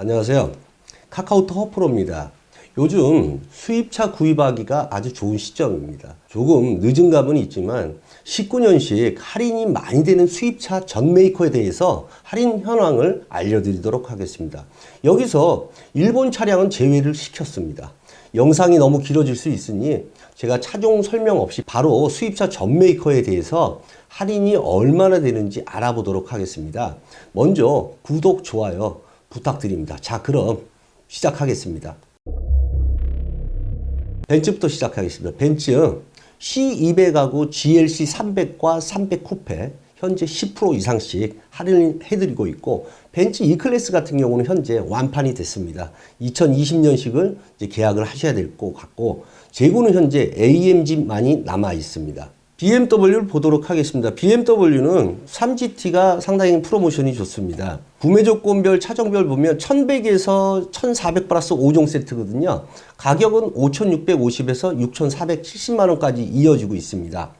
안녕하세요. 카카오톡 허프로입니다. 요즘 수입차 구입하기가 아주 좋은 시점입니다. 조금 늦은 감은 있지만 19년식 할인이 많이 되는 수입차 전 메이커에 대해서 할인 현황을 알려드리도록 하겠습니다. 여기서 일본 차량은 제외를 시켰습니다. 영상이 너무 길어질 수 있으니 제가 차종 설명 없이 바로 수입차 전 메이커에 대해서 할인이 얼마나 되는지 알아보도록 하겠습니다. 먼저 구독, 좋아요 부탁드립니다. 자, 그럼 시작하겠습니다. 벤츠부터 시작하겠습니다. 벤츠 C200하고 GLC 300과 300 쿠페 현재 10% 이상씩 할인을 해드리고 있고 벤츠 E클래스 같은 경우는 현재 완판이 됐습니다. 2020년식을 이제 계약을 하셔야 될 것 같고 재고는 현재 AMG만이 남아 있습니다. BMW를 보도록 하겠습니다. BMW는 3GT가 상당히 프로모션이 좋습니다. 구매 조건별, 차종별 보면 1100에서 1400 플러스 5종 세트거든요. 가격은 5650에서 6470만 원까지 이어지고 있습니다.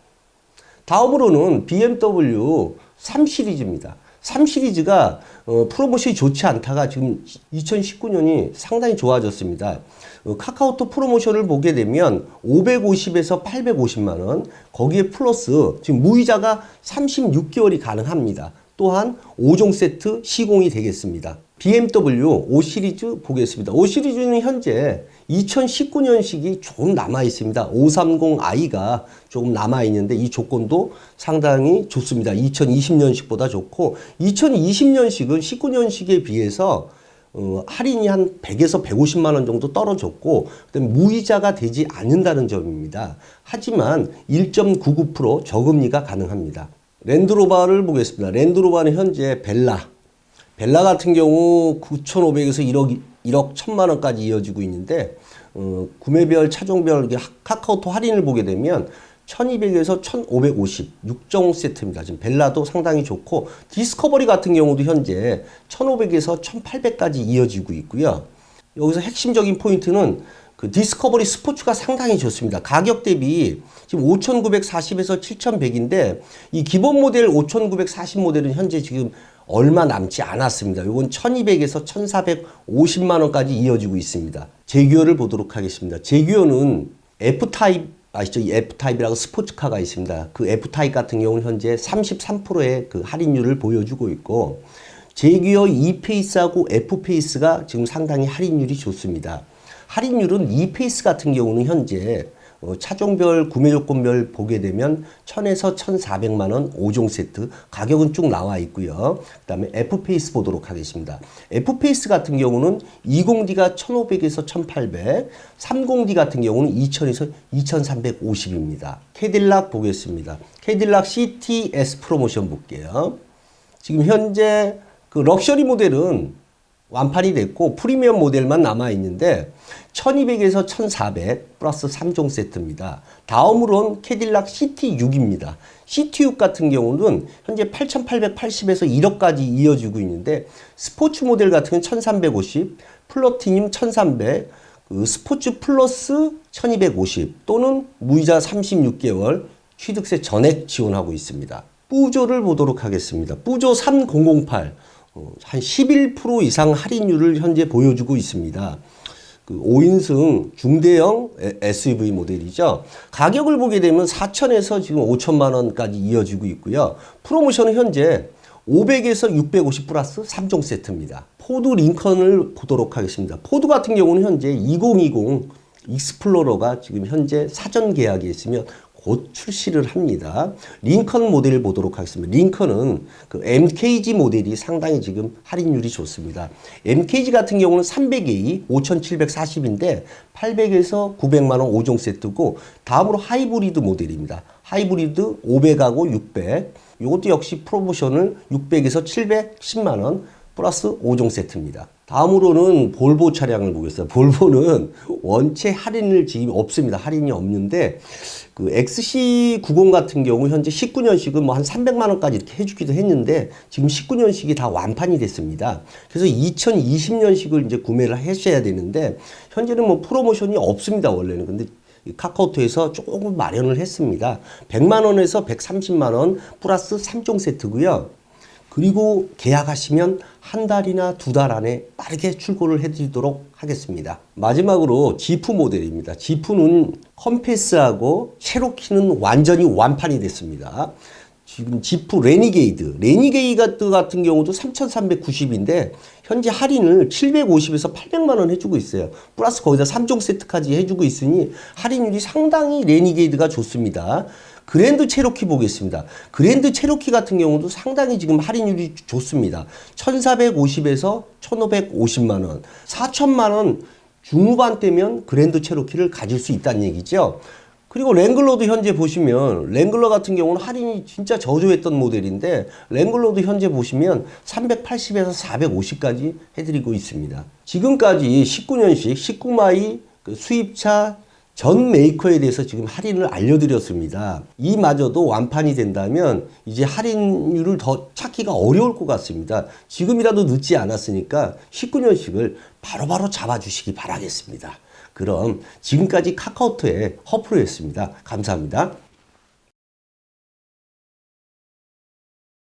다음으로는 BMW 3 시리즈입니다. 3 시리즈가 어, 프로모션이 좋지 않다가 지금 2019년이 상당히 좋아졌습니다. 어, 카카오톡 프로모션을 보게 되면 550에서 850만 원, 거기에 플러스 지금 무이자가 36개월이 가능합니다. 또한 5종 세트 시공이 되겠습니다. BMW 5 시리즈 보겠습니다. 5 시리즈는 현재 2019년식이 조금 남아 있습니다. 530i가 조금 남아 있는데 이 조건도 상당히 좋습니다. 2020년식보다 좋고 2020년식은 19년식에 비해서 어, 할인이 한 100에서 150만 원 정도 떨어졌고 그다음에 무이자가 되지 않는다는 점입니다. 하지만 1.99% 저금리가 가능합니다. 랜드로버를 보겠습니다. 랜드로버는 현재 벨라 벨라 같은 경우 9,500에서 1억 1억 1천만 원까지 이어지고 있는데 어, 구매별 차종별 카카오톡 할인을 보게 되면 1200에서 1550 6종 세트입니다. 지금 벨라도 상당히 좋고 디스커버리 같은 경우도 현재 1500에서 1800까지 이어지고 있고요. 여기서 핵심적인 포인트는 그 디스커버리 스포츠가 상당히 좋습니다. 가격 대비 지금 5,940에서 7,100인데 이 기본 모델 5,940 모델은 현재 지금 얼마 남지 않았습니다. 요건 1,200에서 1,450만 원까지 이어지고 있습니다. 제규어를 보도록 하겠습니다. 제규어는 F타입 아시죠? 이 F타입이라고 스포츠카가 있습니다. 그 F타입 같은 경우는 현재 33%의 그 할인율을 보여주고 있고 제규어 E페이스하고 F페이스가 지금 상당히 할인율이 좋습니다. 할인율은 E페이스 같은 경우는 현재 어, 차종별 구매 조건별 보게 되면 1000에서 1400만 원 5종 세트 가격은 쭉 나와 있고요. 그다음에 F페이스 보도록 하겠습니다. F페이스 같은 경우는 20D가 1500에서 1800, 30D 같은 경우는 2000에서 2350입니다. 캐딜락 보겠습니다. 캐딜락 CTS 프로모션 볼게요. 지금 현재 그 럭셔리 모델은 완판이 됐고 프리미엄 모델만 남아 있는데 1200에서 1400 플러스 3종 세트입니다. 다음으로는 캐딜락 CT6입니다. CT6 같은 경우는 현재 8880에서 1억까지 이어지고 있는데 스포츠 모델 같은 경우는 1350, 플러티늄 1300, 그 스포츠 플러스 1250 또는 무이자 36개월 취득세 전액 지원하고 있습니다. 뿌조를 보도록 하겠습니다. 뿌조 3008 어, 한 11% 이상 할인율을 현재 보여주고 있습니다. 그 5인승 중대형 에- SUV 모델이죠. 가격을 보게 되면 4천에서 지금 5천만 원까지 이어지고 있고요. 프로모션은 현재 500에서 650 플러스 3종 세트입니다. 포드 링컨을 보도록 하겠습니다. 포드 같은 경우는 현재 2020 익스플로러가 지금 현재 사전 계약이 있으면 곧 출시를 합니다. 링컨 모델을 보도록 하겠습니다. 링컨은 그 MKG 모델이 상당히 지금 할인율이 좋습니다. MKG 같은 경우는 300A 5,740인데 800에서 900만 원 5종 세트고 다음으로 하이브리드 모델입니다. 하이브리드 500하고 600. 이것도 역시 프로모션을 600에서 710만 원 플러스 5종 세트입니다. 다음으로는 볼보 차량을 보겠습니다. 볼보는 원체 할인을 지금 없습니다. 할인이 없는데 그 XC90 같은 경우 현재 19년식은 뭐 한 300만 원까지 이렇게 해주기도 했는데 지금 19년식이 다 완판이 됐습니다. 그래서 2020년식을 이제 구매를 하셔야 되는데 현재는 뭐 프로모션이 없습니다. 원래는 근데 이 카카오톡에서 조금 마련을 했습니다. 100만 원에서 130만 원 플러스 3종 세트고요. 그리고 계약하시면 한 달이나 두 달 안에 빠르게 출고를 해드리도록 하겠습니다. 마지막으로 지프 모델입니다. 지프는 컴패스하고 체로키는 완전히 완판이 됐습니다. 지금 지프 레니게이드, 레니게이드 같은 경우도 3,390인데 현재 할인을 750에서 800만 원 해주고 있어요. 플러스 거기다 3종 세트까지 해주고 있으니 할인율이 상당히 레니게이드가 좋습니다. 그랜드 체로키 보겠습니다. 그랜드 체로키 같은 경우도 상당히 지금 할인율이 좋습니다. 1,450에서 1,550만 원, 4천만 원 중후반대면 그랜드 체로키를 가질 수 있다는 얘기죠. 그리고 랭글러도 현재 보시면 랭글러 같은 경우는 할인이 진짜 저조했던 모델인데 랭글러도 현재 보시면 380에서 450까지 해드리고 있습니다. 지금까지 19년식 19마이 그 수입차 전 메이커에 대해서 지금 할인을 알려드렸습니다. 이마저도 완판이 된다면 이제 할인율을 더 찾기가 어려울 것 같습니다. 지금이라도 늦지 않았으니까 19년식을 바로바로 잡아주시기 바라겠습니다. 그럼 지금까지 카카오톡의 허프로였습니다. 감사합니다.